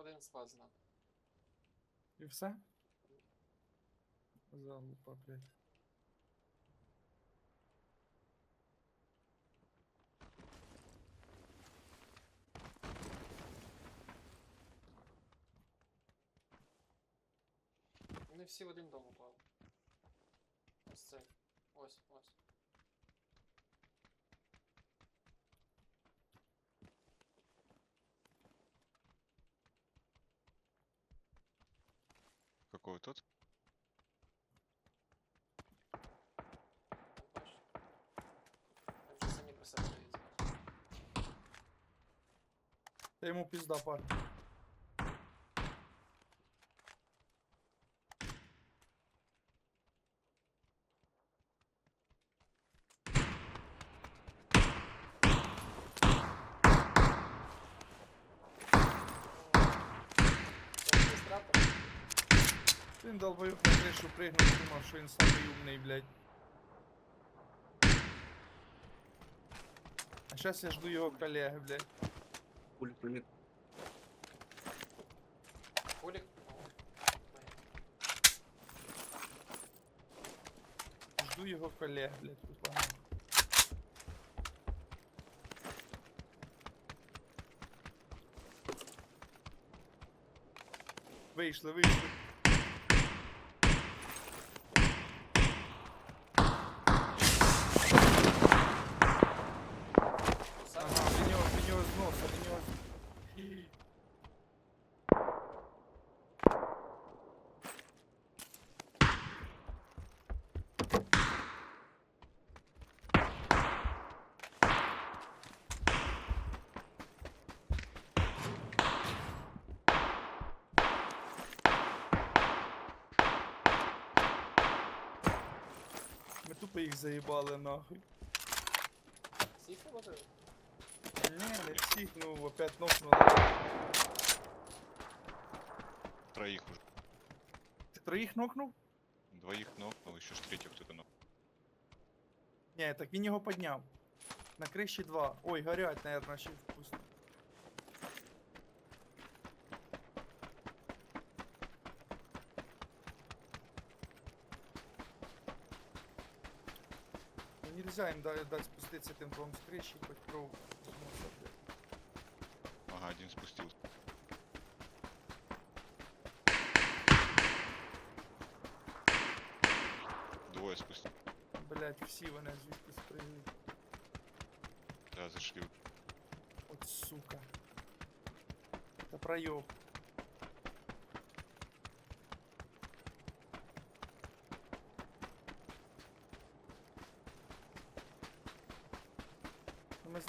Один склад знав. І все? Залупа, блядь. Вони всі в один дом упали. Ось цей. Ось, ось. Там бачиш? Вони вже самі про себе дають. Та йому пізда парень. Він долбоюб на кришу пригнув, думав, що він самий умний, блядь. А сейчас я жду його колеги, блядь. Пуль прилет. Кулік? Жду його колег, блядь, тут ладно. Вийшли, вийшли. Сам? Ага, до нього, до нього з носа, до нього з... Ми тупо їх заїбали нахуй. Всіх поводили? Не, не всіх, ну опять нокнули. Троих уже. Ти троїх нокнув? Двоих нокнул, еще ж третьего кто-то нокнул. Ні, так він його підняв. На криші два. Ой, горять, наверное, ще вкусно. Нельзя їм дати, дати спуститися тим двом з криші, хоч кров. Ага, один спустился. Двое спустились. Блять, всі вони звідти спригли. Да, зашли. От сука. Та пройоб.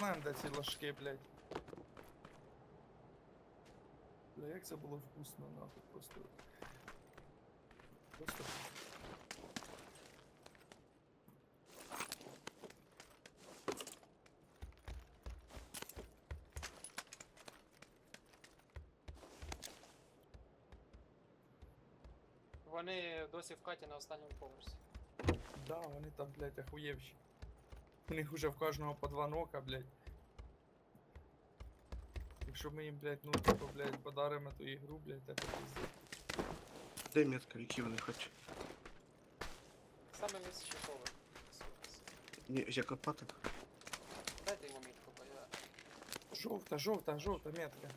Знаємо, де ці ложки, блядь. Бля, як це було вкусно, нахуй, просто. Просто. Вони досі в каті на останньому поверсі. Да, вони там, блядь, охуєвші. У них уже в кожного по два нока, блядь. Якщо ми їм, блядь, ну типу, блядь, подаримо ту ігру, блядь, це пиздец. Дай метка, які вони хоч. Саме поверх. Сука. Ні, я копати. Дайте йому мітку, бо я... Жовта, жовта, жовта метка.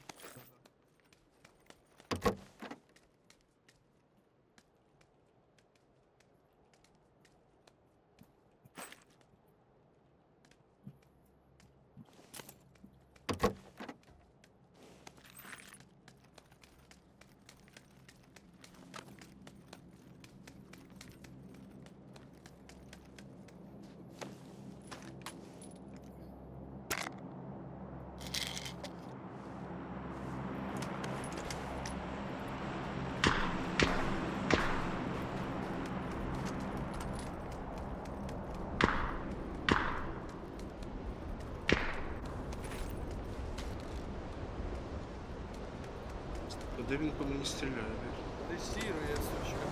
Де він по мені стріляє? блядь? Десірує, сучка.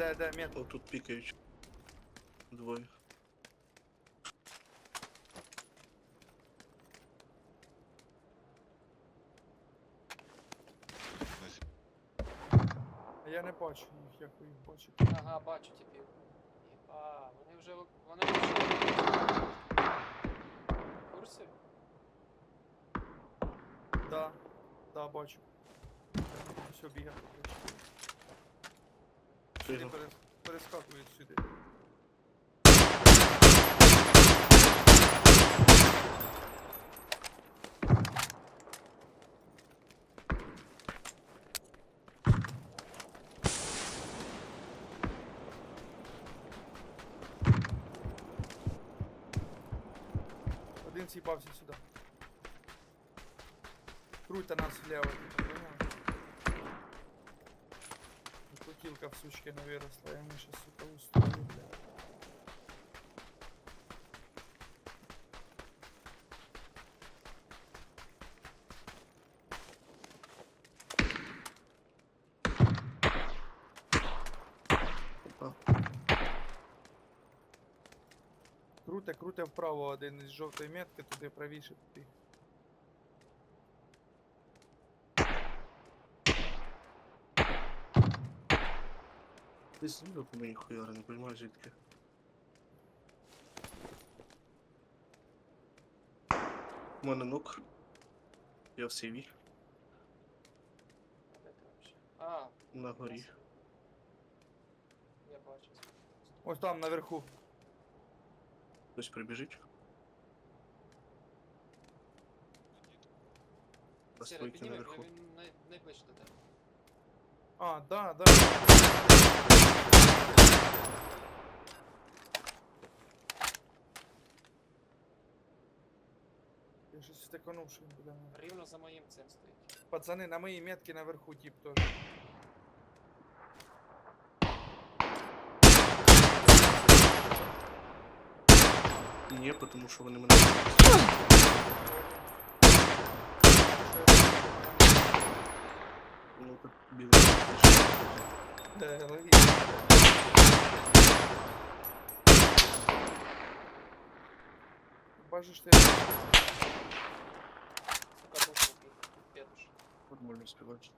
Де, де, де, мет. О, тут пікають. Двоє. А я не бачу їх, як ви їх бачите. Ага, бачу типів. Єба, вони вже в- вони вже в курсі? Да, да, бачу. Все, бігає. Сюди перескакують сюди. Один з'їбався сюди. Круть нас влево, типа, понял? Кутилка в сучке не выросла, я сейчас, сука, устрою. Круте, круте вправо один із жовтої метки, туди правіше туди. Десь по мені хуяри, не розумію звідки. У мене ног. Я в сиві, А де ти вообще? А, на горі. я бачу. Ось там наверху. Хтось прибіжить. На Сіре, підніми, наверху. він най- найближче до тебе. А, да, да. Я щось стиканув, що він буде. Рівно за моїм цим стоїть. Пацани, на моїй метці наверху тип теж. Ні, тому що вони мене. Ну так білий. Е, логічно. Бачиш ти. Сука, душу п'єдуш. Нормально співаєш.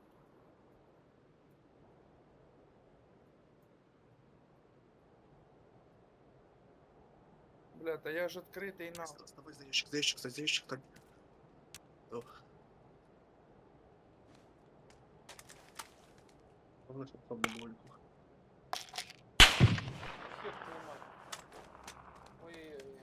Бля, та я ж відкритий на. Давай за ящик, за ящик, за ящик, так. Головне, щоб там не було нікого. Ёб твою мать. Ой-ой-ой.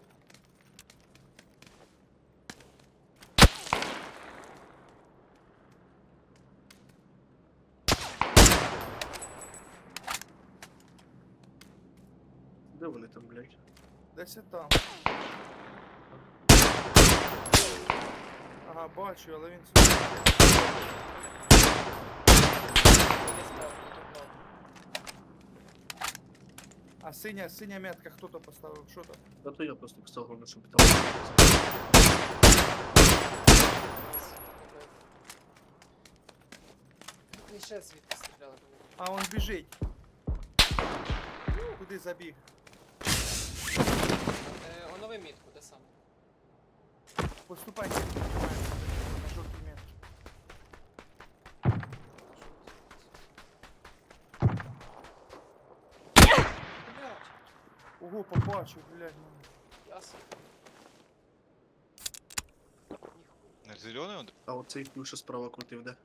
Де вони там, блядь? Десь і там. Ага, бачу, але він сюди. А синя, синя метка хто то поставив? Що то? Та то я просто писав, головне, щоб там. Тут не ще звідти стріляли по мені. А, он біжить. Куди забіг? Е, онови мітку, де саме? Поступайте. Ого, побачив, блядь. ну. ясно. Зелений он? А оцей що справа крутив, де?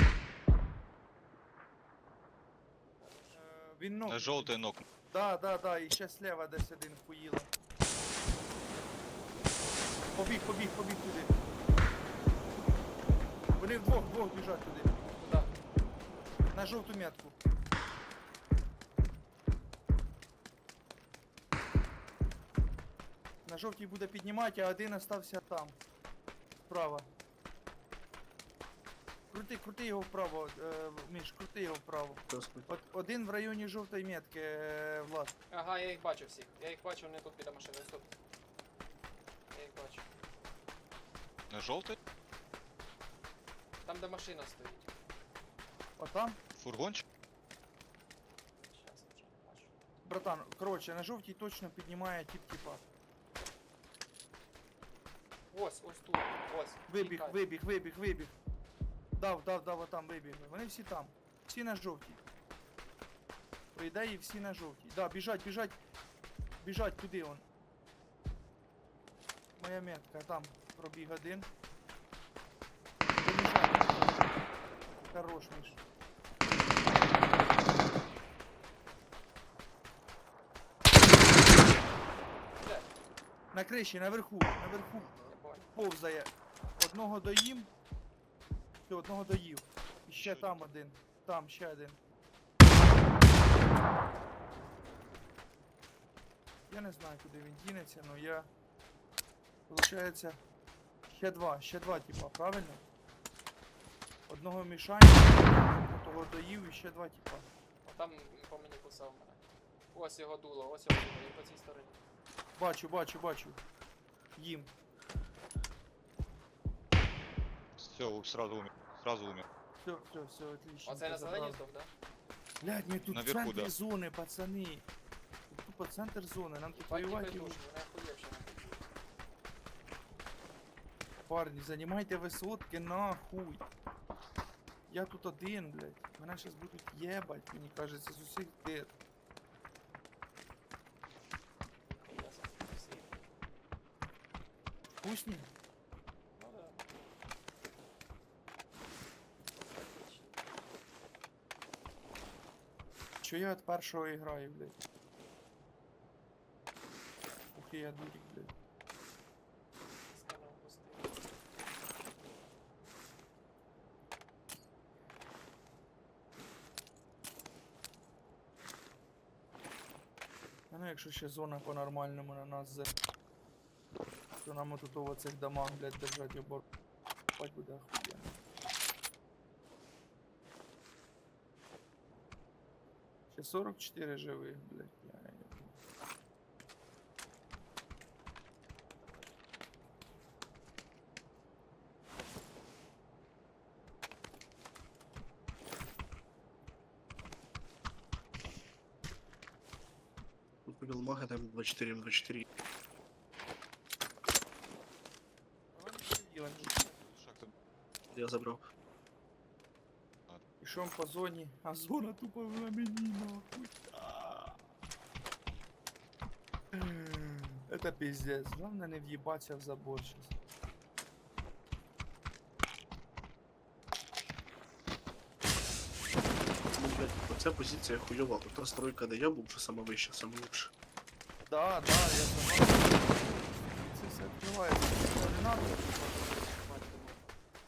Е, Він ну. На жовтий ног. Да, да, да, і ще слева десь один хуїла. Побіг, побіг, побіг туди. Вони вдвох, вдвох біжать туди. Куда? На жовту метку. Жовтій буде піднімати, а один остався там. Справа. Крути, крути його вправо, е, Міш, крути його вправо. Господи. От один в районі жовтої метки, е, Влад. Ага, я їх бачу всіх. Я їх бачу, вони тут біля машини. Тут. Я їх бачу. На жовтий? Там, де машина стоїть. Отам? Фургончик? Щас. Братан, коротше, на жовтій точно піднімає тип типа. Ось, ось тут. Ось. Вибіг, Тікай. вибіг, вибіг, вибіг. Дав, дав, дав, отам вибігли. Вони всі там. Всі на жовтій. По ідеї всі на жовтій. Да, біжать, біжать. Біжать туди он. Моя метка, там пробіг один. Побіжать. Хорош, Міш. На криші, наверху, наверху. Повзає. Одного доїм. Все, одного доїв. І ще Ще там один. Там ще один. Я не знаю, куди він дінеться, але я. Получається. Ще два, ще два, типа, правильно? Одного мішання, того доїв і ще два, типа. О, там по мені кусав мене. Ось його дуло, ось його дуло, і по цій стороні. Бачу, бачу, бачу. Їм. Все, сразу умер. Сразу умер. Все, все, все, отлично. Оце на зеленій здох, да? Блядь, ми тут в Наверху, центрі да. зони, пацани. Тут тупо центр зони, нам тут Пані воювати. придушні, вони охуєвші. Парні, займайте висотки нахуй. Я тут один, блядь. Мене зараз будуть єбать, мені кажеться, з усіх дир. Я сам всі. Вкусні? Що я від першого граю, блядь? Ух, я дурик, блядь. А ну якщо ще зона по-нормальному на нас за... То нам отут в цих домах, блядь, держать обор. Спать буде охуєнно. Ще 44 живих, блядь. Я, я, Тут побіл мага, там 24 на 24. Вони сиділи. Шаг там. Я забрав. Пішов по зоні, а зона тупо на мені, нахуй. Это пиздец. Главное не въебаться в забор сейчас. Ну, блядь, оця позиція хуйова. Ота стройка, де я був, вже сама вища, сама лучша. Да, да, я сама. Це все відкривається. Не надо.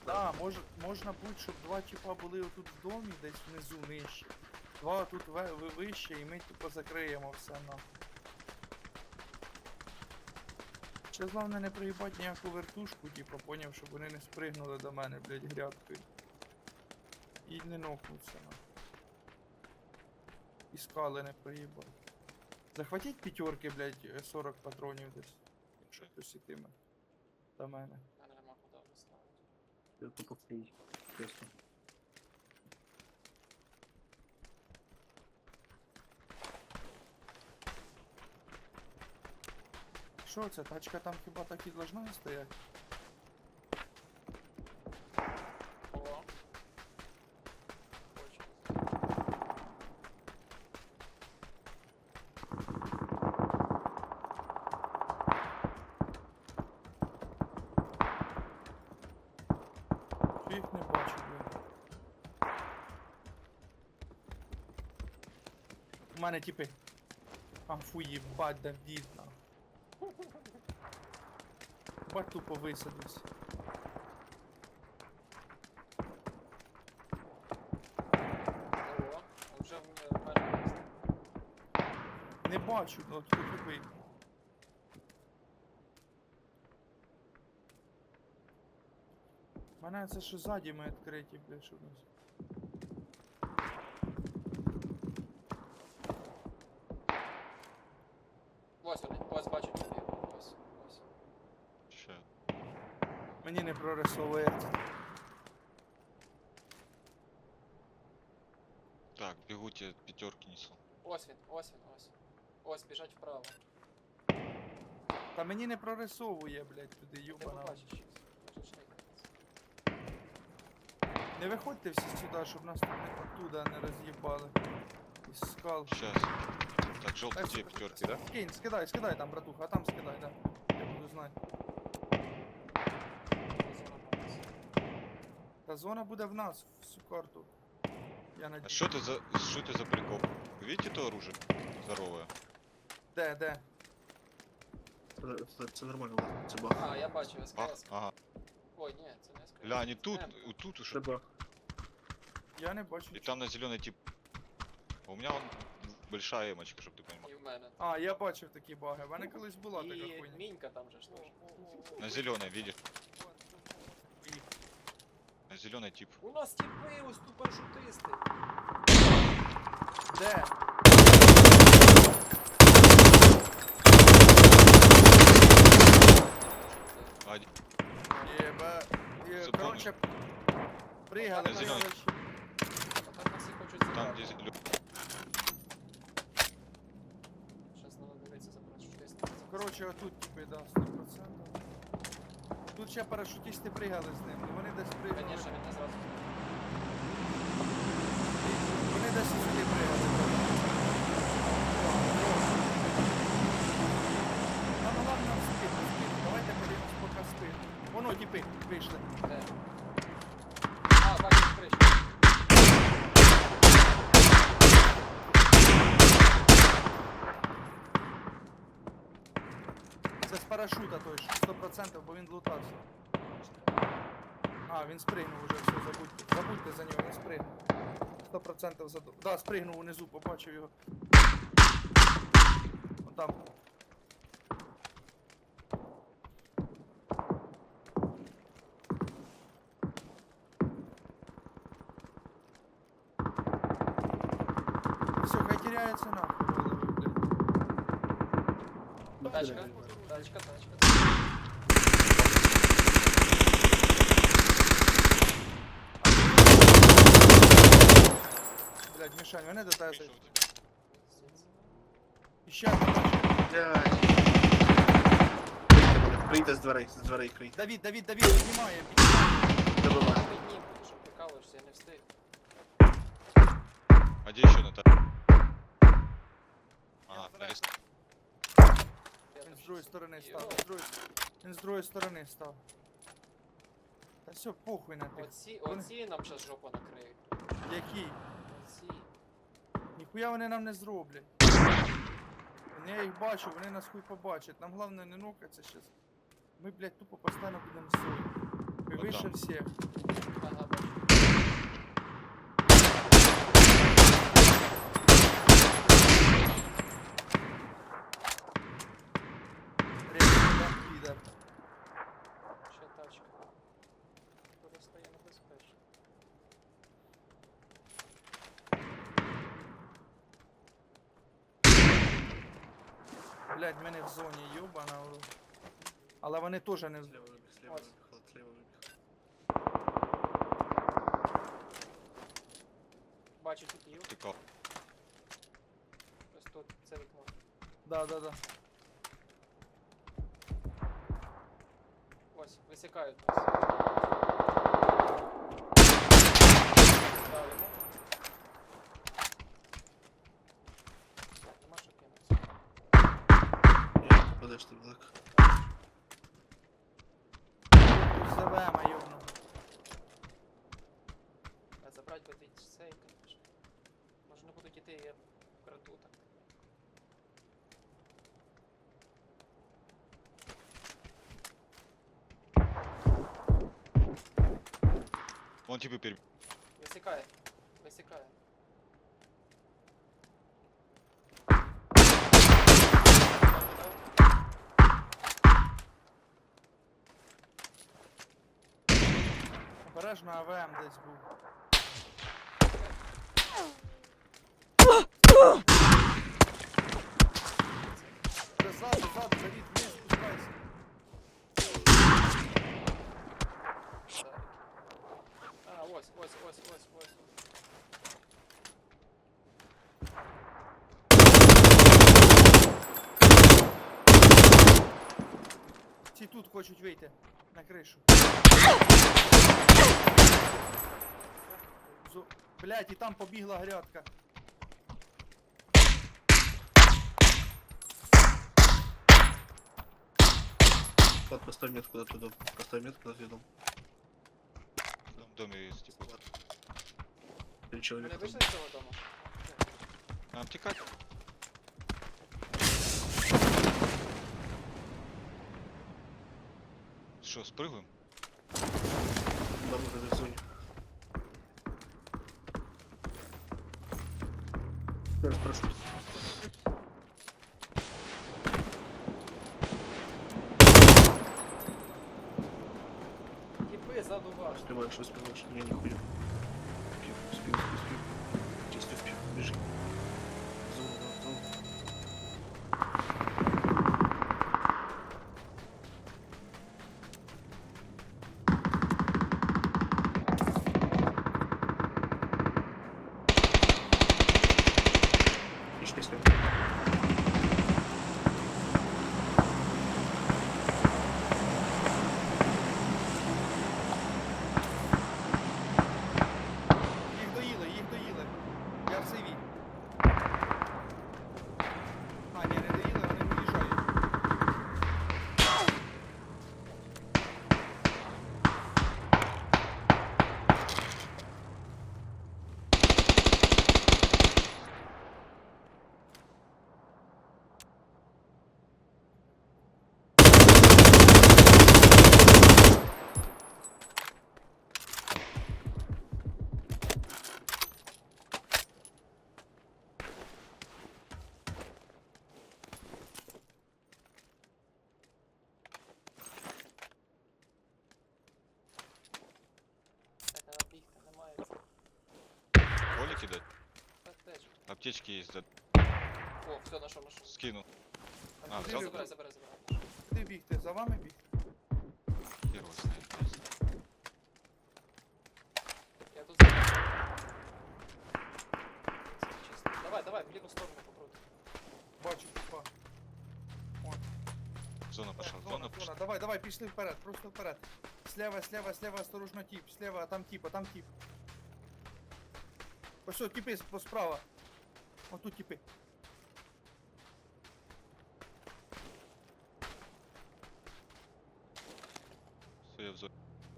Да, мож, можна бути, щоб два типа були отут в домі, десь внизу нижче. Два тут вище, і ми типу закриємо все нахуй. Ще головне не приїбати ніяку вертушку, типу, поняв, щоб вони не спригнули до мене, блядь, грядкою. І не нокнуться нахуй. І скали не проїбать. Захватіть п'ятерки, блядь, е, 40 патронів десь. Якщо хтось ітиме. До мене. У мене нема куди доставити. Я тупо фрій. Чесно. Що це? Тачка там хіба так і должна стояти? Мене типи. А фу їбать, да видно. Бать тупо висадився. Ого. Вже в мене місце. Не бачу, ну тут тупий. Мене це що ззаді ми відкриті, блядь, що нас. Ось вони, ось бачу тобі. Ось, ось. Ще. Мені не прорисовується. Так, бегу тебе пятерки несу. Ось він, ось він, ось. Ось, біжать вправо. Та мені не прорисовує, блядь, туди, Ти юбана. побачиш щось. Може ж не виходьте всі сюди, щоб нас тут не оттуда не роз'їбали. Із скал. Сейчас. Так, где пятерки, да? Кинь, скидай, скидай там, братуха, а там скидай, да. Я буду знати. зона на нас. Та зона буде в нас, всю карту. Я А надіюсь. что это за, что это за прикол? Вы видите то оружие? Здоровое. Де, де? Це, це, це нормально, ладно, це баг. А, я бачу Ах, СКС. ага. Ой, ні, це не СКС. Ля, они тут, М. у- тут уже. Треба. Я не бачу. И там на зеленый тип. А у меня он большая эмочка, чтобы ты понимал. І в мене. А, я бачив такі баги. В мене колись була така І хуйня. мінька там же ж теж. На зеленой, видишь? Зеленый тип. У нас тіпи, ось тут парашутисти. Де? А, Єба. Є, Запомнив. Короче, пригали, На зеленій. короче. Тепер нас всі хочуть там забрати. где зеленый. Щас треба дивитися. Короче, отут типи, да, 100%. Тут ще парашутісти пригали з ним. ну Вони десь пригали. Конечно, він не зразу. Вони десь сюди пригали. Нам головне в спину, в спину. Давайте подивимось поки спину. Воно діпи, вийшли. Де? А, бачиш, кришку. Це з парашута той, що 100%, бо він лутався. А, він спригнув уже, все, забудьте. Забудьте за нього, він спригнув. 100% заду... Да, спригнув унизу, побачив його. Вон там. Все, хай теряется нахуй Тачка, тачка, тачка. Блядь, Мішань, вони до тебе Вышел зайдуть. у тебя. І ще одна тачка. Блядь. Крийте з дверей, з дверей крийте. Давід, Давід, Давід, піднімає, піднімає. Добивай. Ти піднім, ти що прикалуєшся, я не встиг. А где еще Наталья? другої сторони став. з другої- Він з другої сторони став. Та все, похуй на тих. Оці, оці нам щас жопу накриють. Які? Оці. Ніхуя вони нам не зроблять. Я їх бачу, вони нас хуй побачать. Нам головне не нокатися щас. Ми, блядь, тупо постійно будемо сою. Ми вище всіх. Ага, бачу. Рейс, підер. Ще тачка. Куди стає небезпечно. Блядь, ми не в зоні, йобана. Але вони теж не Слева вибіг, слева Ось. вибіг, Влад, слева вибіг. Бачу тут їв. Втыкал. Ось тут, це вікно. Да, да, да. Ось, висікають нас. Дали, ну. Все, нема що кинути. Ні, подожди, Блак. Тут ЗВМ, йобну. А забрать би ти цей, конечно. Може не будуть іти, я вкраду так. Он типа переб... Высекает. Высекает. Обережно АВМ десь був. Це ззаду, ззаду, завід, вниз, спускайся. Так. А, ось, ось, ось, ось, ось. Отут хочуть вийти на кришу. Блять, і там побігла грядка. Влад, поставь метку на туда. Поставь метку на дом. В тому домі є, типу. Три человека. Нам тікати? Що, спригуємо? Там уже засунь. Теперь прошу. Типи ззаду вас. Успеваешь, успеваешь. Я не хуй. Успел, успел, успел. Чисто успел. Бежи. Аптечки де О, все, нашов, нашов. скину. А, Забирай, взяв? забирай, забирай, забирай. Куди бігти? За вами бігти? Хер його. Я тут. Чисто. Давай, давай, в ліву сторону попробуй. Бачу, типа. Зона пошла, Зона, пошла. Давай, давай, пішли вперед, просто вперед. Слева, слева, слева, осторожно тип, слева, там тип, а там тип. Що, типи справа. Отут типи. Все, я взор.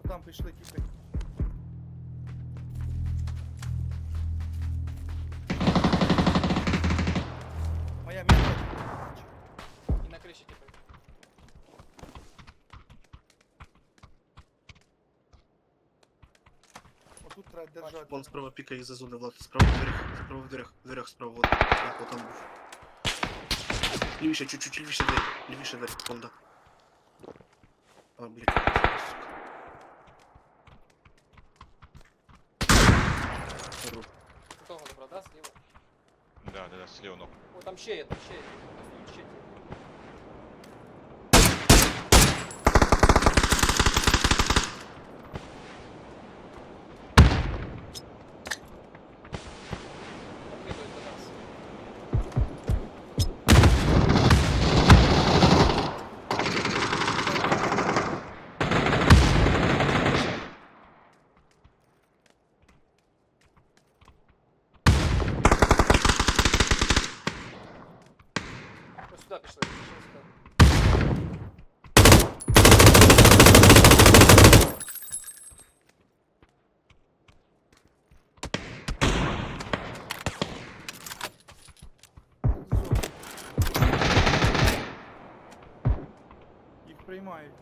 Там прийшли типи. Вон справа пика из-за зоны, Влад. Справа в дверях, справа в дверях, в дверях справа, вот. Вот, вот там був. Лівіше, чуть-чуть лівіше дверь, лівіше дверь, вон да. А, блядь, сука. Хорош. Ти того забрав, да, зліва? Да, да, да, слева ног. О, там ще є, там ще є. Приймають.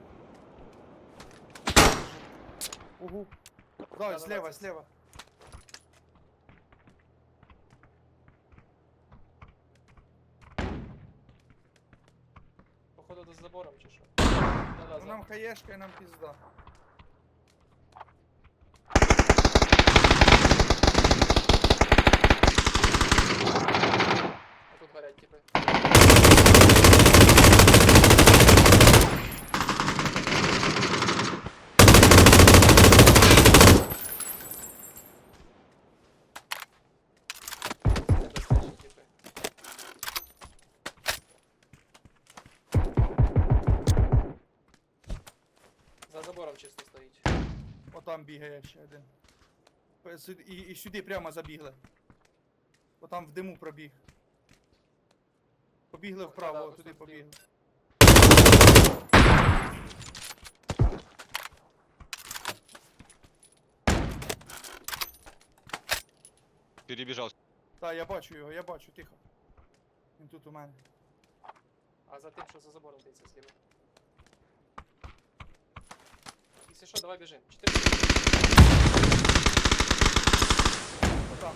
Угу. Да, Да-да-да, слева, це- слева. Походу до забором чи що? Ну, Да-да, нам хаєшка і нам пізда. Тут горять типи. Небезпечні типи. там чисто стоїть. Отам бігає ще один. Е, І, і сюди прямо забігли. Отам в диму пробіг. Побігли вправо, туди побігли. Перебіжав. Так, я бачу його, я бачу, тихо. Він тут у мене. А за тим, що за забором дивиться зліва. Якщо что, давай біжим. Чотири. Отам.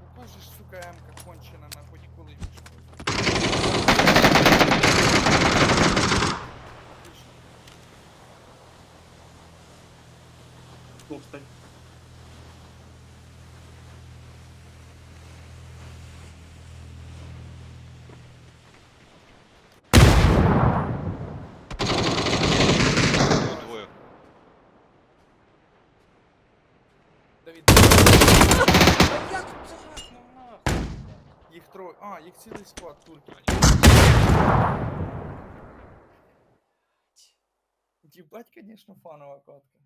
Покажеш, сука, М-ка кончена, нахуй ніколи більше. Отлично. Стоп, стань. Двоє. Давід. Та як це як? Ну нахуй. Їх троє. А, їх Єбать, конечно, фановая катка.